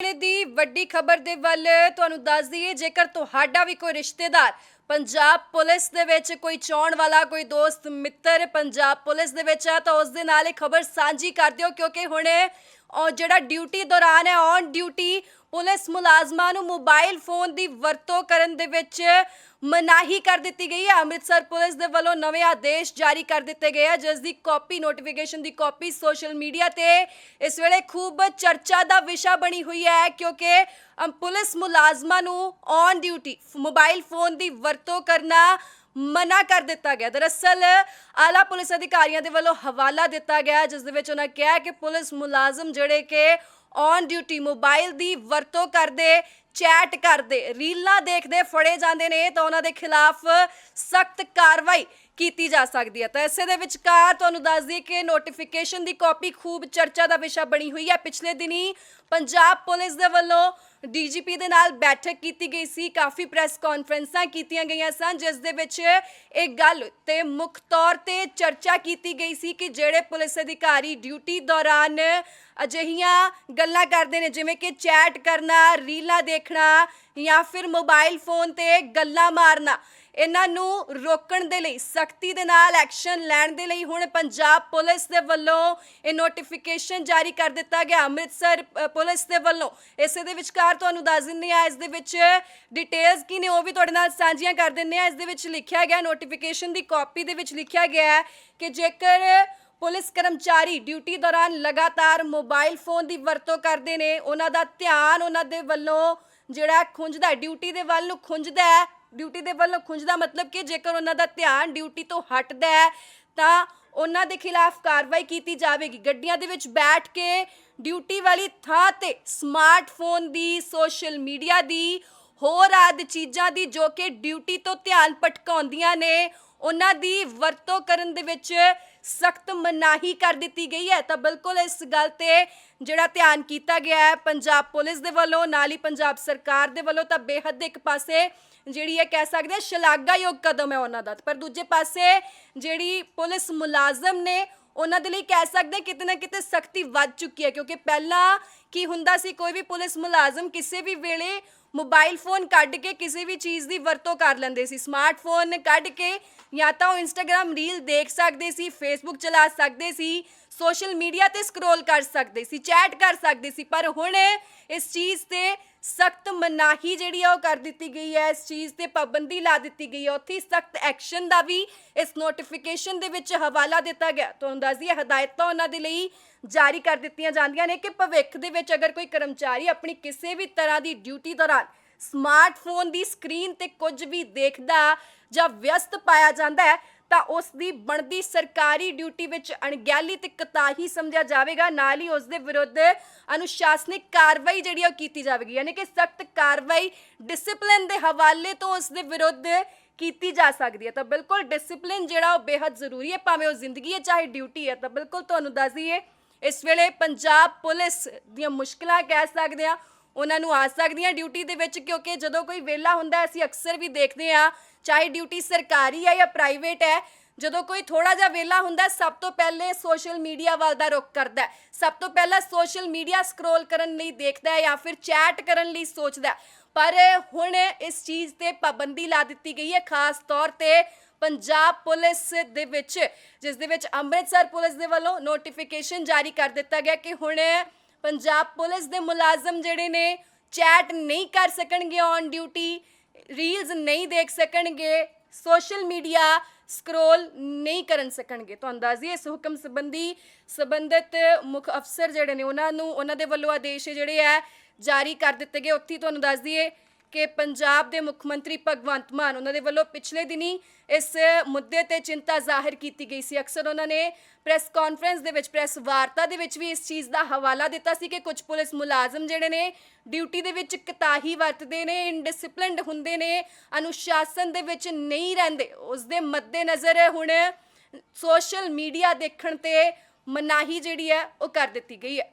ਵੇਲੇ ਦੀ ਵੱਡੀ ਖਬਰ ਦੇ ਵੱਲ ਤੁਹਾਨੂੰ ਦੱਸ ਦਈਏ, ਜੇਕਰ ਤੁਹਾਡਾ ਵੀ ਕੋਈ ਰਿਸ਼ਤੇਦਾਰ ਪੰਜਾਬ ਪੁਲਿਸ ਦੇ ਵਿੱਚ ਕੋਈ ਚਾਹਣ ਵਾਲਾ, ਕੋਈ ਦੋਸਤ, ਮਿੱਤਰ ਪੰਜਾਬ ਪੁਲਿਸ ਦੇ ਵਿੱਚ ਹੈ ਤਾਂ ਉਸ ਦੇ ਨਾਲ ਇਹ ਖਬਰ ਸਾਂਝੀ ਕਰ ਦਿਓ, ਕਿਉਂਕਿ ਹੁਣ ਉਹ ਜਿਹੜਾ ਡਿਊਟੀ ਦੌਰਾਨ ਹੈ, ਔਨ ਡਿਊਟੀ ਪੁਲਿਸ ਮੁਲਾਜ਼ਮਾਂ ਨੂੰ ਮੋਬਾਈਲ ਫੋਨ ਦੀ ਵਰਤੋਂ ਕਰਨ ਦੇ ਵਿੱਚ ਮਨਾਹੀ ਕਰ ਦਿੱਤੀ ਗਈ ਹੈ। ਅੰਮ੍ਰਿਤਸਰ ਪੁਲਿਸ ਦੇ ਵੱਲੋਂ ਨਵੇਂ ਆਦੇਸ਼ ਜਾਰੀ ਕਰ ਦਿੱਤੇ ਗਏ ਆ ਜਿਸ ਦੀ ਕਾਪੀ, ਨੋਟੀਫਿਕੇਸ਼ਨ ਦੀ ਕਾਪੀ ਸੋਸ਼ਲ ਮੀਡੀਆ ਤੇ ਇਸ ਵੇਲੇ ਖੂਬ ਚਰਚਾ ਦਾ ਵਿਸ਼ਾ ਬਣੀ ਹੋਈ ਹੈ, ਕਿਉਂਕਿ ਪੁਲਿਸ ਮੁਲਾਜ਼ਮਾਂ ਨੂੰ ਔਨ ਡਿਊਟੀ ਮੋਬਾਈਲ ਫੋਨ ਦੀ ਵਰਤੋਂ ਕਰਨਾ ਮਨਾ ਕਰ ਦਿੱਤਾ ਗਿਆ। ਦਰਅਸਲ, ਆਲਾ ਪੁਲਿਸ ਅਧਿਕਾਰੀਆਂ ਦੇ ਵੱਲੋਂ ਹਵਾਲਾ ਦਿੱਤਾ ਗਿਆ, ਜਿਸ ਦੇ ਵਿੱਚ ਉਹਨਾਂ ਕਿਹਾ ਕਿ ਪੁਲਿਸ ਮੁਲਾਜ਼ਮ ਜਿਹੜੇ ਕਿ ਔਨ ਡਿਊਟੀ ਮੋਬਾਈਲ ਦੀ ਵਰਤੋਂ ਕਰਦੇ ਚੈਟ ਕਰਦੇ, ਰੀਲਾਂ ਦੇਖਦੇ, ਫੜੇ ਜਾਂਦੇ ਨੇ ਤਾਂ ਉਹਨਾਂ ਦੇ ਖਿਲਾਫ ਸਖਤ ਕਾਰਵਾਈ ਕੀਤੀ ਜਾ ਸਕਦੀ ਹੈ। ਤਾਂ ਇਸੇ ਦੇ ਵਿਚਕਾਰ ਤੁਹਾਨੂੰ ਦੱਸ ਦਈਏ ਕਿ ਨੋਟੀਫਿਕੇਸ਼ਨ ਦੀ ਕਾਪੀ ਖੂਬ ਚਰਚਾ ਦਾ ਵਿਸ਼ਾ ਬਣੀ ਹੋਈ ਹੈ। ਪਿਛਲੇ ਦਿਨੀ ਪੰਜਾਬ ਪੁਲਿਸ ਦੇ ਵੱਲੋਂ ਡੀਜੀਪੀ ਦੇ ਨਾਲ ਬੈਠਕ ਕੀਤੀ ਗਈ ਸੀ। ਕਾਫੀ ਪ੍ਰੈਸ ਕਾਨਫਰੰਸਾਂ ਕੀਤੀਆਂ ਗਈਆਂ ਸਨ, ਜਿਸ ਦੇ ਵਿੱਚ ਇਹ ਗੱਲ ਤੇ ਮੁੱਖ ਤੌਰ ਤੇ ਚਰਚਾ ਕੀਤੀ ਗਈ ਸੀ ਕਿ ਜਿਹੜੇ ਪੁਲਿਸ ਅਧਿਕਾਰੀ ਡਿਊਟੀ ਦੌਰਾਨ ਅਜਿਹੀਆਂ ਗੱਲਾਂ ਕਰਦੇ ਨੇ, ਜਿਵੇਂ ਕਿ ਚੈਟ ਕਰਨਾ, ਰੀਲਾਂ ਦੇਖਣਾ ਜਾਂ ਫਿਰ ਮੋਬਾਈਲ ਫੋਨ ਤੇ ਗੱਲਾਂ ਮਾਰਨਾ ਇਹਨਾਂ ਨੂੰ ਰੋਕਣ ਦੇ ਲਈ ਸਖਤੀ ਦੇ ਨਾਲ ਐਕਸ਼ਨ ਲੈਣ ਦੇ ਲਈ ਹੁਣ ਪੰਜਾਬ ਪੁਲਿਸ ਦੇ ਵੱਲੋਂ ਇਹ ਨੋਟੀਫਿਕੇਸ਼ਨ ਜਾਰੀ ਕਰ ਦਿੱਤਾ ਗਿਆ। ਅੰਮ੍ਰਿਤਸਰ ਅ, ਪੁਲਿਸ ਦੇ ਵੱਲੋਂ। ਇਸੇ ਦੇ ਵਿਚਕਾਰ ਤੁਹਾਨੂੰ ਦੱਸ ਦਿੰਦੇ ਆ ਇਸ ਦੇ ਵਿੱਚ ਡਿਟੇਲਸ ਕੀ ਨੇ ਉਹ ਵੀ ਤੁਹਾਡੇ ਨਾਲ ਸਾਂਝੀਆਂ ਕਰ ਦਿੰਦੇ ਆ ਇਸ ਦੇ ਵਿੱਚ ਲਿਖਿਆ ਗਿਆ ਨੋਟੀਫਿਕੇਸ਼ਨ ਦੀ ਕਾਪੀ ਦੇ ਵਿੱਚ ਲਿਖਿਆ ਗਿਆ ਹੈ ਕਿ ਜੇਕਰ ਪੁਲਿਸ ਕਰਮਚਾਰੀ ਡਿਊਟੀ ਦੌਰਾਨ ਲਗਾਤਾਰ ਮੋਬਾਈਲ ਫੋਨ ਦੀ ਵਰਤੋਂ ਕਰਦੇ ਨੇ ਉਹਨਾਂ ਦਾ ਧਿਆਨ ਉਹਨਾਂ ਦੇ ਵੱਲੋਂ ਜਿਹੜਾ ਖੁੰਝਦਾ ਡਿਊਟੀ ਦੇ ਵੱਲ ਨੂੰ ਖੁੰਝਦਾ ਡਿਊਟੀ ਦੇ ਵੱਲੋਂ ਖੁੰਝਦਾ ਮਤਲਬ ਕਿ ਜੇਕਰ ਉਹਨਾਂ ਦਾ ਧਿਆਨ ਡਿਊਟੀ ਤੋਂ ਹਟਦਾ ਹੈ, ਤਾਂ ਉਹਨਾਂ ਦੇ ਖਿਲਾਫ ਕਾਰਵਾਈ ਕੀਤੀ ਜਾਵੇਗੀ। ਗੱਡੀਆਂ ਦੇ ਵਿੱਚ ਬੈਠ ਕੇ ਡਿਊਟੀ ਵਾਲੀ ਥਾਂ ਤੇ ਸਮਾਰਟਫੋਨ ਦੀ, ਸੋਸ਼ਲ ਮੀਡੀਆ ਦੀ, ਹੋਰ ਆਦਿ ਚੀਜ਼ਾਂ ਦੀ ਜੋ ਕਿ ਡਿਊਟੀ ਤੋਂ ਧਿਆਨ ਭਟਕਾਉਂਦੀਆਂ ਨੇ ਉਹਨਾਂ ਦੀ ਵਰਤੋਂ ਕਰਨ ਦੇ ਵਿੱਚ ਸਖਤ ਮਨਾਹੀ ਕਰ ਦਿੱਤੀ ਗਈ ਹੈ। ਤਾਂ ਬਿਲਕੁਲ ਇਸ ਗੱਲ ਤੇ ਜਿਹੜਾ ਧਿਆਨ ਕੀਤਾ ਗਿਆ ਹੈ, ਪੰਜਾਬ ਪੁਲਿਸ ਦੇ ਵੱਲੋਂ, ਨਾਲ ਹੀ ਪੰਜਾਬ ਸਰਕਾਰ ਦੇ ਵੱਲੋਂ, ਤਾਂ ਬੇਹੱਦ ਇੱਕ ਪਾਸੇ ਜਿਹੜੀ ਇਹ ਕਹਿ ਸਕਦੇ ਆ ਸ਼ਲਾਘਾਯੋਗ ਕਦਮ ਹੈ ਉਹਨਾਂ ਦਾ। ਪਰ ਦੂਜੇ ਪਾਸੇ ਜਿਹੜੀ ਪੁਲਿਸ ਮੁਲਾਜ਼ਮ ਨੇ, ਉਹਨਾਂ ਦੇ ਲਈ ਕਹਿ ਸਕਦੇ ਕਿਤੇ ਨਾ ਕਿਤੇ ਸਖਤੀ ਵੱਧ ਚੁੱਕੀ ਹੈ। ਕਿਉਂਕਿ ਪਹਿਲਾਂ ਕੀ ਹੁੰਦਾ ਸੀ, ਕੋਈ ਵੀ ਪੁਲਿਸ ਮੁਲਾਜ਼ਮ ਕਿਸੇ ਵੀ ਵੇਲੇ ਮੋਬਾਈਲ ਫੋਨ ਕੱਢ ਕੇ ਕਿਸੇ ਵੀ ਚੀਜ਼ ਦੀ ਵਰਤੋਂ ਕਰ ਲੈਂਦੇ ਸੀ। ਸਮਾਰਟਫੋਨ ਕੱਢ ਕੇ ਜਾਂ ਤਾਂ ਉਹ ਇੰਸਟਾਗ੍ਰam ਰੀਲ ਦੇਖ ਸਕਦੇ ਸੀ ਫੇਸਬੁੱਕ ਚਲਾ ਸਕਦੇ ਸੀ ਸੋਸ਼ਲ ਮੀਡੀਆ ਤੇ ਸਕਰੋਲ ਕਰ ਸਕਦੇ ਸੀ ਚੈਟ ਕਰ ਸਕਦੇ ਸੀ। ਪਰ ਹੁਣ ਇਸ ਚੀਜ਼ ਤੇ ਸਖਤ ਮਨਾਹੀ ਜਿਹੜੀ ਆ ਉਹ ਕਰ ਦਿੱਤੀ ਗਈ ਹੈ, ਇਸ ਚੀਜ਼ ਤੇ ਪਾਬੰਦੀ ਲਾ ਦਿੱਤੀ ਗਈ ਹੈ। ਉੱਥੇ ਸਖਤ ਐਕਸ਼ਨ ਦਾ ਵੀ ਇਸ ਨੋਟੀਫਿਕੇਸ਼ਨ ਦੇ ਵਿੱਚ ਹਵਾਲਾ ਦਿੱਤਾ ਗਿਆ। ਤੁਹਾਨੂੰ ਦੱਸ ਦਈਏ, ਹਦਾਇਤਾਂ ਉਹਨਾਂ ਦੇ ਲਈ ਜਾਰੀ ਕਰ ਦਿੱਤੀਆਂ ਜਾਂਦੀਆਂ ਨੇ ਕਿ ਭਵਿੱਖ ਦੇ ਵਿੱਚ ਅਗਰ ਕੋਈ ਕਰਮਚਾਰੀ ਆਪਣੀ ਕਿਸੇ ਵੀ ਤਰ੍ਹਾਂ ਦੀ ਡਿਊਟੀ ਦੌਰਾਨ ਸਮਾਰਟਫੋਨ ਦੀ ਸਕਰੀਨ ਤੇ ਕੁਝ ਵੀ ਦੇਖਦਾ ਜਾਂ ਵਿਅਸਤ ਪਾਇਆ ਜਾਂਦਾ ਹੈ ਤਾਂ ਉਸ ਦੀ ਬਣਦੀ ਸਰਕਾਰੀ ਡਿਊਟੀ ਵਿੱਚ ਅਣਗਹਿਲੀ ਤੇ ਕਤਾਹੀ ਸਮਝਿਆ ਜਾਵੇਗਾ। ਨਾਲ ਹੀ ਉਸ ਦੇ ਵਿਰੁੱਧ ਅਨੁਸ਼ਾਸਨਿਕ ਕਾਰਵਾਈ ਜਿਹੜੀ ਆ ਉਹ ਕੀਤੀ ਜਾਵੇਗੀ। ਯਾਨੀ ਕਿ ਸਖਤ ਕਾਰਵਾਈ ਡਿਸਪਲਿਨ ਦੇ ਹਵਾਲੇ ਤੋਂ ਉਸ ਦੇ ਵਿਰੁੱਧ ਕੀਤੀ ਜਾ ਸਕਦੀ ਹੈ। ਤਾਂ ਬਿਲਕੁਲ ਡਿਸਪਲਿਨ ਜਿਹੜਾ ਉਹ ਬੇहद ਜ਼ਰੂਰੀ ਹੈ, ਭਾਵੇਂ ਉਹ ਜ਼ਿੰਦਗੀ ਹੈ ਚਾਹੇ ਡਿਊਟੀ ਹੈ। ਤਾਂ ਬਿਲਕੁਲ ਤੁਹਾਨੂੰ ਦੱਸ ਦਈਏ, ਇਸ ਵੇਲੇ ਪੰਜਾਬ ਪੁਲਿਸ ਦੀਆਂ ਮੁਸ਼ਕਲਾਂ ਕਹਿ ਸਕਦੇ ਆ ਉਹਨਾਂ ਨੂੰ ਆ ਸਕਦੀਆਂ ਡਿਊਟੀ ਦੇ ਵਿੱਚ, ਕਿਉਂਕਿ ਜਦੋਂ ਕੋਈ ਵਿਹਲਾ ਹੁੰਦਾ ਅਸੀਂ ਅਕਸਰ ਵੀ ਦੇਖਦੇ ਆ ਚਾਹੇ ਡਿਊਟੀ ਸਰਕਾਰੀ ਹੈ ਜਾਂ ਪ੍ਰਾਈਵੇਟ ਹੈ, ਜਦੋਂ ਕੋਈ ਥੋੜਾ ਜਿਹਾ ਵਿਹਲਾ ਹੁੰਦਾ ਸਭ ਤੋਂ ਪਹਿਲੇ ਸੋਸ਼ਲ ਮੀਡੀਆ ਵੱਲ ਦਾ ਰੁਖ ਕਰਦਾ ਸਭ ਤੋਂ ਪਹਿਲਾਂ ਸੋਸ਼ਲ ਮੀਡੀਆ ਸਕਰੋਲ ਕਰਨ ਲਈ ਦੇਖਦਾ ਹੈ ਜਾਂ ਫਿਰ ਚੈਟ ਕਰਨ ਲਈ ਸੋਚਦਾ ਪਰ ਹੁਣ ਇਸ ਚੀਜ਼ ਤੇ ਪਾਬੰਦੀ ਲਾ ਦਿੱਤੀ ਗਈ ਹੈ, ਖਾਸ ਤੌਰ ਤੇ ਪੰਜਾਬ ਪੁਲਿਸ ਦੇ ਵਿੱਚ, ਜਿਸ ਦੇ ਵਿੱਚ ਅੰਮ੍ਰਿਤਸਰ ਪੁਲਿਸ ਦੇ ਵੱਲੋਂ ਨੋਟੀਫਿਕੇਸ਼ਨ ਜਾਰੀ ਕਰ ਦਿੱਤਾ ਗਿਆ ਕਿ ਹੁਣ ਪੰਜਾਬ ਪੁਲਿਸ ਦੇ ਮੁਲਾਜ਼ਮ ਜਿਹੜੇ ਨੇ, ਚੈਟ ਨਹੀਂ ਕਰ ਸਕਣਗੇ ਔਨ ਡਿਊਟੀ ਰੀਲਸ ਨਹੀਂ ਦੇਖ ਸਕਣਗੇ ਸੋਸ਼ਲ ਮੀਡੀਆ ਸਕਰੋਲ ਨਹੀਂ ਕਰਨ ਸਕਣਗੇ। ਤੁਹਾਨੂੰ ਦੱਸ ਇਸ ਹੁਕਮ ਸੰਬੰਧੀ ਸੰਬੰਧਿਤ ਮੁੱਖ ਅਫਸਰ ਜਿਹੜੇ ਨੇ, ਉਹਨਾਂ ਨੂੰ, ਉਹਨਾਂ ਦੇ ਵੱਲੋਂ ਆਦੇਸ਼ ਜਿਹੜੇ ਆ, ਜਾਰੀ ਕਰ ਦਿੱਤੇ ਗਏ। ਉੱਥੇ ਤੁਹਾਨੂੰ ਦੱਸ ਦਈਏ ਕਿ ਪੰਜਾਬ ਦੇ ਮੁੱਖ ਮੰਤਰੀ ਭਗਵੰਤ ਮਾਨ, ਉਹਨਾਂ ਦੇ ਵੱਲੋਂ ਪਿਛਲੇ ਦਿਨੀ ਇਸ ਮੁੱਦੇ ਤੇ ਚਿੰਤਾ ਜ਼ਾਹਿਰ ਕੀਤੀ ਗਈ ਸੀ। ਅਕਸਰ ਉਹਨਾਂ ਨੇ ਪ੍ਰੈਸ ਕਾਨਫਰੰਸ ਦੇ ਵਿੱਚ, ਪ੍ਰੈਸ ਵਾਰਤਾ ਦੇ ਵਿੱਚ ਵੀ ਇਸ ਚੀਜ਼ ਦਾ ਹਵਾਲਾ ਦਿੱਤਾ ਸੀ ਕਿ ਕੁਝ ਪੁਲਿਸ ਮੁਲਾਜ਼ਮ ਜਿਹੜੇ ਨੇ, ਡਿਊਟੀ ਦੇ ਵਿੱਚ ਕਤਾਹੀ ਵਰਤਦੇ ਨੇ ਇਨਡਿਸਪਲਿਨਡ ਹੁੰਦੇ ਨੇ, ਅਨੁਸ਼ਾਸਨ ਦੇ ਵਿੱਚ ਨਹੀਂ ਰਹਿੰਦੇ। ਉਸ ਦੇ ਮੱਦੇਨਜ਼ਰ ਹੁਣ ਸੋਸ਼ਲ ਮੀਡੀਆ ਦੇਖਣ ਤੇ ਮਨਾਹੀ ਜਿਹੜੀ ਹੈ, ਉਹ ਕਰ ਦਿੱਤੀ ਗਈ ਹੈ।